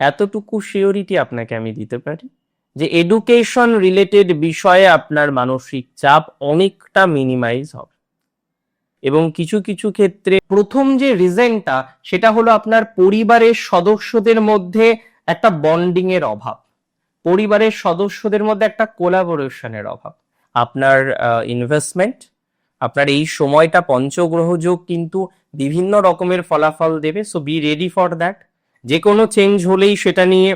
এতটুকু শিওরিটি আপনাকে আমি দিতে পারি যে এডুকেশন রিলেটেড বিষয়ে আপনার মানসিক চাপ অনেকটা মিনিমাইজ হবে। এবং কিছু কিছু ক্ষেত্রে প্রথম যে রিজনটা সেটা হলো আপনার পরিবারের সদস্যদের মধ্যে একটা বন্ডিং এর অভাব। পরিবারের সদস্যদের মধ্যে একটা কোলাবোরেশনের অভাব। আপনার ইনভেস্টমেন্ট আপনার এই সময়টা পঞ্চগ্রহ যোগ কিন্তু বিভিন্ন রকমের ফলাফল দেবে। So be ready for that যে কোনো চেঞ্জ হলেই সেটা নিয়ে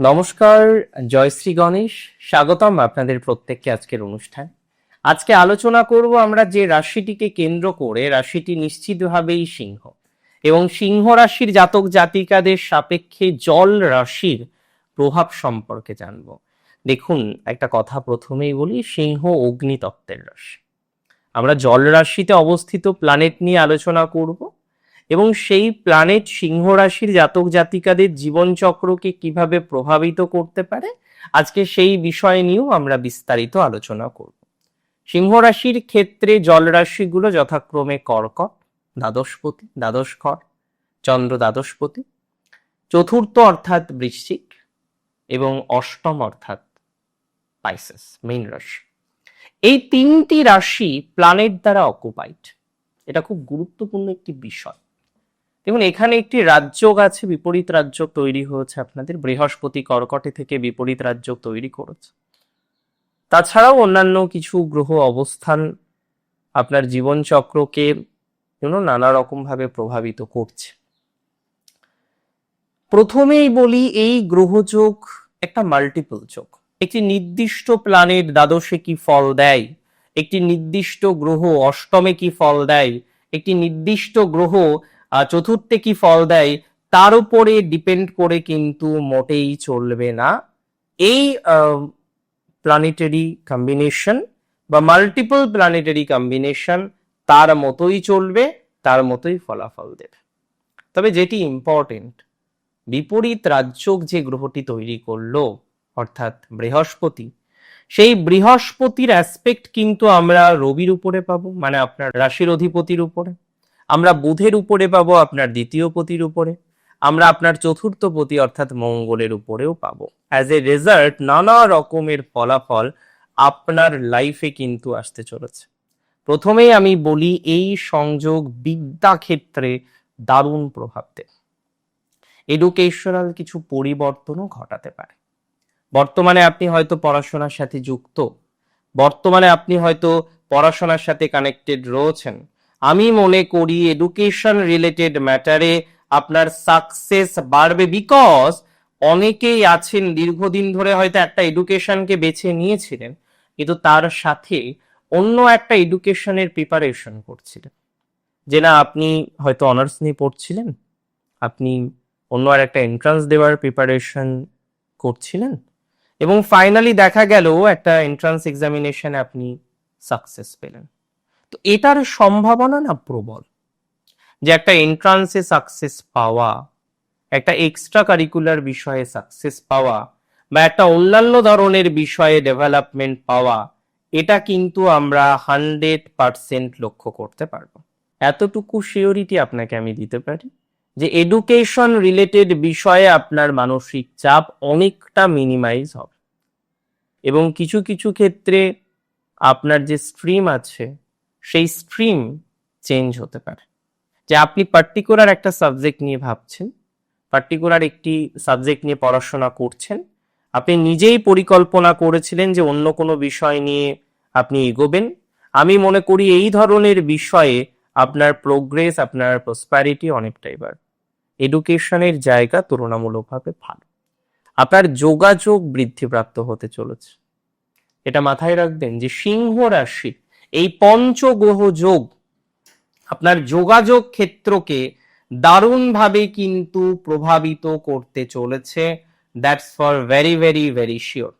নমস্কার জয়শ্রী গণেশ। স্বাগতম আপনাদের প্রত্যেককে আজকের অনুষ্ঠান। আজকে আলোচনা করব আমরা যে রাশিটিকে কেন্দ্র করে, রাশিটি নিশ্চিতভাবেই সিংহ। এবং সিংহ রাশির জাতক জাতিকাদের সাপেক্ষে জল রাশির প্রভাব সম্পর্কে জানব। দেখুন, একটা কথা প্রথমেই বলি, সিংহ অগ্নিতত্ত্বের রাশি। আমরা জল রাশিতে অবস্থিত প্ল্যানেট নিয়ে আলোচনা করব। এবং সেই প্ল্যানেট সিংহ রাশির জাতক জাতিকাদের জীবনচক্রকে কীভাবে প্রভাবিত করতে পারে? আজকে সেই বিষয় নিয়েও আমরা বিস্তারিত আলোচনা করব। সিংহ রাশির ক্ষেত্রে জল রাশিগুলো যথাক্রমে কর্কট, দ্বাদশপতি দ্বাদশ কর চন্দ্র দ্বাদশপতি, চতুর্থ অর্থাৎ বৃশ্চিক এবং অষ্টম অর্থাৎ পাইসেস মেইন রাশি। এই তিনটি রাশি প্ল্যানেট দ্বারা অকুপাইড এটা খুব গুরুত্বপূর্ণ একটি বিষয়। দেখুন, এখানে একটি রাজ্যক আছে, বিপরীত রাজ্য তৈরি হয়েছে আপনাদের। বৃহস্পতি কর্কটে থেকে বিপরীত রাজ্য তৈরি করেছে। তাছাড়াও অন্যান্য কিছু গ্রহ অবস্থান আপনার জীবনচক্রকে নানা রকম ভাবে প্রভাবিত করছে। প্রথমেই বলি, এই গ্রহযোগ একটা মাল্টিপল যোগ। একটি নির্দিষ্ট প্ল্যানেট দ্বাদশে কি ফল দেয়? একটি নির্দিষ্ট গ্রহ অষ্টমে কি ফল দেয়? একটি নির্দিষ্ট গ্রহ চতুর্থে কি ফল দেয়? তার উপরে ডিপেন্ড করে কিন্তু মোটেই চলবে না। এই প্ল্যানেটারি কম্বিনেশন বা মাল্টিপল প্ল্যানেটারি কম্বিনেশন তার মতোই চলবে, তার মতোই ফলাফল দেবে। তবে যেটি ইম্পর্টেন্ট বিপরীত রাজ্যক যে গ্রহটি তৈরি করল, অর্থাৎ বৃহস্পতি, সেই বৃহস্পতির অ্যাসপেক্ট কিন্তু আমরা রবির উপরে পাবো মানে আপনার রাশির অধিপতির উপরে। আমরা বুধের উপরে পাবো, আপনার দ্বিতীয় পতির উপরে। আমরা আপনার চতুর্থ পতি, অর্থাৎ মঙ্গলের উপরেও পাবো। অ্যাজ এ রেজাল্ট নানা রকমের ফলাফল আপনার লাইফে কিন্তু আসতে চলেছে। প্রথমেই আমি বলি, এই সংযোগ বিদ্যা ক্ষেত্রে দারুণ প্রভাব দেয়। এডুকেশনাল কিছু পরিবর্তনও ঘটাতে পারে। বর্তমানে আপনি হয়তো পড়াশোনার সাথে যুক্ত। বর্তমানে আপনি হয়তো পড়াশোনার সাথে কানেক্টেড রয়েছেন। আমি মনে করি এডুকেশন রিলেটেড ম্যাটারে আপনার সাকসেস বাড়বে বিকজ অনেকেই আছেন দীর্ঘদিন ধরে হয়তো একটা এডুকেশনকে বেছে নিয়েছিলেন, কিন্তু তার সাথে অন্য একটা এডুকেশনের প্রিপারেশন করছিলেন। যে না, আপনি হয়তো অনার্স নিয়ে পড়ছিলেন, আপনি অন্য আর একটা এন্ট্রান্স দেওয়ার প্রিপারেশন করছিলেন এবং ফাইনালি দেখা গেল একটা এন্ট্রান্স এক্সামিনেশনে আপনি সাকসেস পেলেন। তো এটার সম্ভাবনা না প্রবল? যে একটা এন্ট্রান্সে সাকসেস পাওয়া, একটা এক্সট্রা কারিকুলার বিষয়ে সাকসেস পাওয়া, বা একটা অন্যান্য ধরনের বিষয়ে ডেভেলপমেন্ট পাওয়া, এটা কিন্তু আমরা হান্ড্রেড পার্সেন্ট লক্ষ্য করতে পারব। এতটুকু সিওরিটি আপনাকে আমি দিতে পারি যে এডুকেশন রিলেটেড বিষয়ে আপনার মানসিক চাপ অনেকটা মিনিমাইজ হবে। এবং কিছু কিছু ক্ষেত্রে আপনার যে স্ট্রিম আছে সেই স্ট্রিম চেঞ্জ হতে পারে। যে আপনি পার্টিকুলার একটা সাবজেক্ট নিয়ে ভাবছেন, পার্টিকুলার একটি সাবজেক্ট নিয়ে পড়াশোনা করছেন, আপনি নিজেই পরিকল্পনা করেছিলেন যে অন্য কোনো বিষয় নিয়ে আপনি এগোবেন। আমি মনে করি এই ধরনের বিষয়ে আপনার প্রোগ্রেস আপনার প্রসপ্যারিটি অনেকটাই বাড়বে। এডুকেশনের জায়গা তুলনামূলকভাবে ভালো। আপনার যোগাযোগ বৃদ্ধিপ্রাপ্ত হতে চলেছে। এটা মাথায় রাখবেন যে সিংহ রাশি এই পঞ্চগ্রহ যোগ আপনার যোগাযোগ ক্ষেত্রকে দারুণভাবে কিন্তু প্রভাবিত করতে চলেছে। That's for very very very sure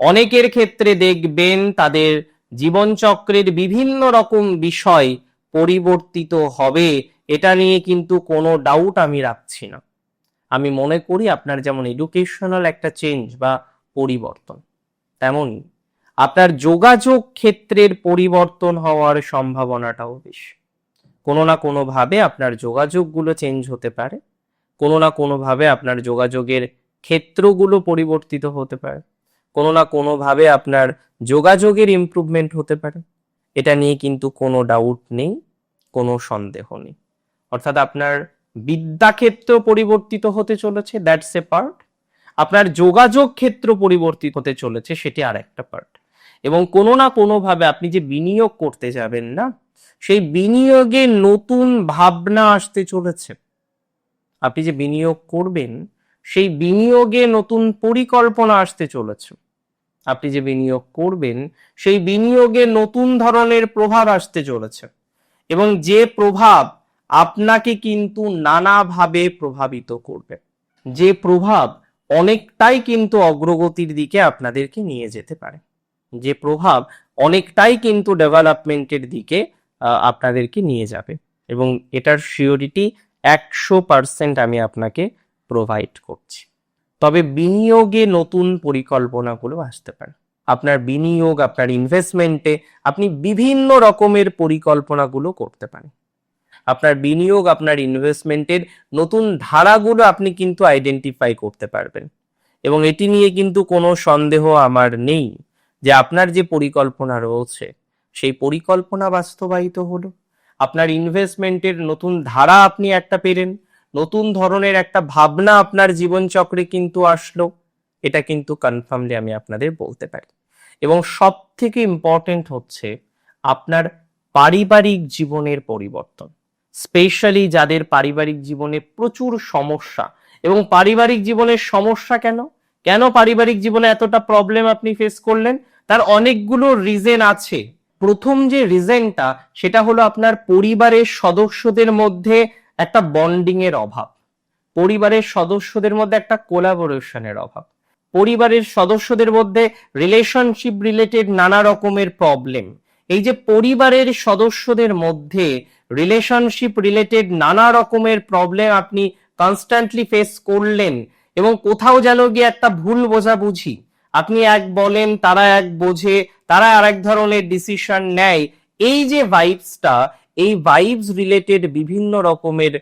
অনেকের ক্ষেত্রে দেখবেন তাদের জীবনচক্রের বিভিন্ন রকম বিষয় পরিবর্তিত হবে, এটা নিয়ে কিন্তু কোনো ডাউট আমি রাখছি না। আমি মনে করি আপনার যেমন এডুকেশনাল একটা চেঞ্জ বা পরিবর্তন, তেমনই। আপনার যোগাযোগ ক্ষেত্রের পরিবর্তন হওয়ার সম্ভাবনাটাও বেশি। কোনো না কোনোভাবে আপনার যোগাযোগগুলো চেঞ্জ হতে পারে। কোনো না কোনোভাবে আপনার যোগাযোগের ক্ষেত্রগুলো পরিবর্তিত হতে পারে। কোনো না কোনোভাবে আপনার যোগাযোগের ইমপ্রুভমেন্ট হতে পারে। এটা নিয়ে কিন্তু কোনো ডাউট নেই, কোনো সন্দেহ নেই। অর্থাৎ আপনার বিদ্যাক্ষেত্র পরিবর্তিত হতে চলেছে দ্যাটস এ পার্ট আপনার যোগাযোগ ক্ষেত্র পরিবর্তিত হতে চলেছে, সেটি আর একটা পার্ট এবং কোনো না কোনোভাবে আপনি যে বিনিয়োগ করতে যাবেন না, সেই বিনিয়োগে নতুন ভাবনা আসতে চলেছে। আপনি যে বিনিয়োগ করবেন, সেই বিনিয়োগে নতুন পরিকল্পনা আসতে চলেছে। আপনি যে বিনিয়োগ করবেন, সেই বিনিয়োগে নতুন ধরনের প্রভাব আসতে চলেছে। এবং যে প্রভাব আপনাকে কিন্তু নানাভাবে প্রভাবিত করবে। যে প্রভাব অনেকটাই কিন্তু অগ্রগতির দিকে আপনাদেরকে নিয়ে যেতে পারে। যে প্রভাব অনেকটাই কিন্তু ডেভেলপমেন্টের দিকে আপনাদেরকে নিয়ে যাবে এবং এটার শিওরিটি একশো পার্সেন্ট আমি আপনাকে প্রোভাইড করছি। তবে বিনিয়োগে নতুন পরিকল্পনাগুলো আসতে পারে। আপনার বিনিয়োগ, আপনার ইনভেস্টমেন্টে আপনি বিভিন্ন রকমের পরিকল্পনাগুলো করতে পারেন। আপনার বিনিয়োগ, আপনার ইনভেস্টমেন্টের নতুন ধারাগুলো আপনি কিন্তু আইডেন্টিফাই করতে পারবেন এবং এটি নিয়ে কিন্তু কোনো সন্দেহ আমার নেই। যে আপনার যে পরিকল্পনা রয়েছে, সেই পরিকল্পনা বাস্তবায়িত হলো। আপনার ইনভেস্টমেন্টের নতুন ধারা আপনি একটা পেলেন, নতুন ধরনের একটা ভাবনা আপনার জীবনচক্রে কিন্তু আসলো, এটা কিন্তু কনফার্মলি আমি আপনাদের বলতে পারি। এবং সব থেকে ইম্পর্টেন্ট হচ্ছে আপনার পারিবারিক জীবনের পরিবর্তন স্পেশালি যাদের পারিবারিক জীবনে প্রচুর সমস্যা। এবং পারিবারিক জীবনের সমস্যা কেন? কেন পারিবারিক জীবনে এতটা প্রবলেম আপনি ফেস করলেন? তার অনেকগুলো রিজেন আছে। প্রথম যে রিজেনটা সেটা হলো আপনার পরিবারের সদস্যদের মধ্যে একটা বন্ডিং এর অভাব। পরিবারের সদস্যদের মধ্যে একটা কোলাবোরেশনের অভাব। পরিবারের সদস্যদের মধ্যে রিলেশনশিপ রিলেটেড নানা রকমের প্রবলেম এই যে পরিবারের সদস্যদের মধ্যে রিলেশনশিপ রিলেটেড নানা রকমের প্রবলেম আপনি কনস্ট্যান্টলি ফেস করলেন এবং কোথাও যেন গিয়ে একটা ভুল বোঝাবুঝি। আপনি এক বলেন, তারা এক বোঝে, তারা আরেক ধরনের ডিসিশন নেয়। এই যে ভাইবসটা এই ভাইবস রিলেটেড বিভিন্ন রকমের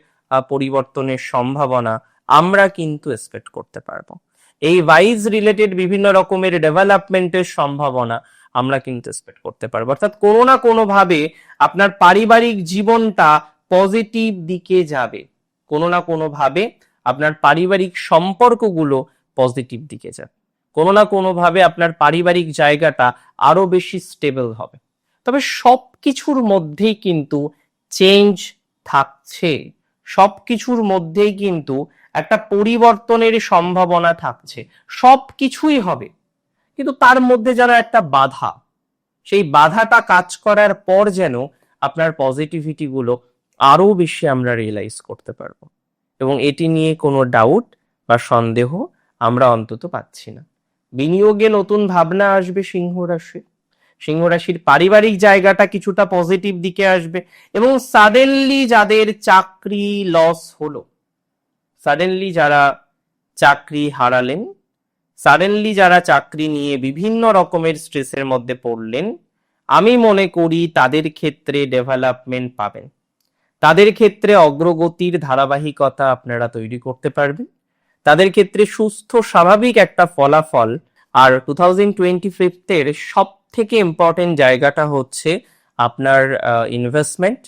পরিবর্তনের সম্ভাবনা আমরা কিন্তু এক্সপেক্ট করতে পারব। এই ভাইবস রিলেটেড বিভিন্ন রকমের ডেভেলপমেন্টের সম্ভাবনা আমরা কিন্তু এক্সপেক্ট করতে পারব। অর্থাৎ কোনো না কোনো ভাবে আপনার পারিবারিক জীবনটা পজিটিভ দিকে যাবে। কোনো না কোনো ভাবে আপনার পারিবারিক সম্পর্কগুলো পজিটিভ দিকে যাবে। কোনো না কোনো ভাবে আপনার পারিবারিক জায়গাটা আরও বেশি স্টেবল হবে। তবে সব কিছুর মধ্যেই কিন্তু চেঞ্জ থাকছে। সব কিছুর মধ্যেই কিন্তু একটা পরিবর্তনের সম্ভাবনা থাকছে। সব কিছুই হবে। কিন্তু তার মধ্যে যারা একটা বাধা। সেই বাধাটা কাজ করার পর যেন আপনার পজিটিভিটি গুলো আরও বেশি আমরা রিয়েলাইজ করতে পারব। এবং এটি নিয়ে কোনো ডাউট বা সন্দেহ আমরা অন্তত পাচ্ছি না। বিনিয়োগে নতুন ভাবনা আসবে সিংহ রাশি সিংহ রাশির পারিবারিক জায়গাটা কিছুটা পজিটিভ দিকে আসবে এবং সাডেনলি যাদের চাকরি লস হলো সাডেনলি যারা চাকরি হারালেন সাডেনলি যারা চাকরি নিয়ে বিভিন্ন রকমের স্ট্রেসের মধ্যে পড়লেন, আমি মনে করি তাদের ক্ষেত্রে ডেভেলপমেন্ট পাবেন। তাদের ক্ষেত্রে অগ্রগতির ধারাবাহিকতা আপনারা তৈরি করতে পারবেন। তাদের ক্ষেত্রে সুস্থ, স্বাভাবিক একটা ফলাফল আর টু থাউজেন্ড টোয়েন্টি ফিফথের সব থেকে ইম্পর্টেন্ট জায়গাটা হচ্ছে আপনার ইনভেস্টমেন্ট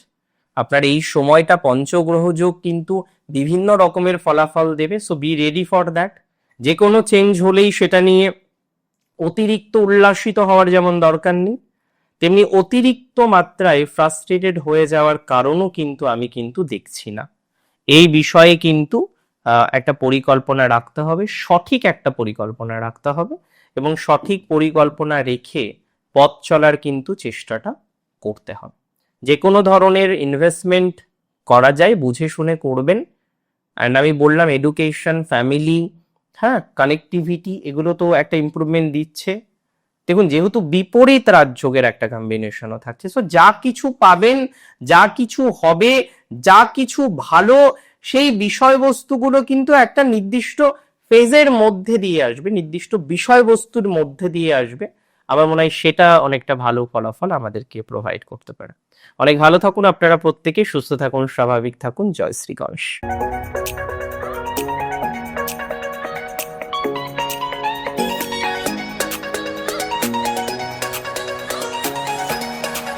আপনার এই সময়টা পঞ্চগ্রহ যোগ কিন্তু বিভিন্ন রকমের ফলাফল দেবে so be ready for that যে কোনো চেঞ্জ হলেই সেটা নিয়ে অতিরিক্ত উল্লাসিত হওয়ার যেমন দরকার নেই। তেমনি অতিরিক্ত মাত্রায় ফ্রাস্ট্রেটেড হয়ে যাওয়ার কারণও কিন্তু আমি কিন্তু দেখছি না। এই বিষয়ে কিন্তু একটা পরিকল্পনা রাখতে হবে, সঠিক একটা পরিকল্পনা রাখতে হবে এবং সঠিক পরিকল্পনা রেখে পথ চলার কিন্তু চেষ্টাটা করতে হবে। যে কোনো ধরনের ইনভেস্টমেন্ট করা যায়, বুঝে শুনে করবেন। অ্যান্ড আমি বললাম এডুকেশন ফ্যামিলি হ্যাঁ কানেক্টিভিটি এগুলো তো একটা ইমপ্রুভমেন্ট দিচ্ছে। দেখুন, যেহেতু বিপরীত রাজযোগের একটা কম্বিনেশনও থাকছে সো যা কিছু পাবেন, যা কিছু হবে, যা কিছু ভালো, সেই বিষয়বস্তুগুলো কিন্তু একটা নির্দিষ্ট ফেজের মধ্যে দিয়ে আসবে, নির্দিষ্ট বিষয়বস্তুর মধ্যে দিয়ে আসবে। আমার মনে হয় সেটা অনেকটা ভালো ফলাফল আমাদেরকে প্রোভাইড করতে পারে। অনেক ভালো থাকুন আপনারা প্রত্যেকে, সুস্থ থাকুন, স্বাভাবিক থাকুন। জয় শ্রী গণেশ।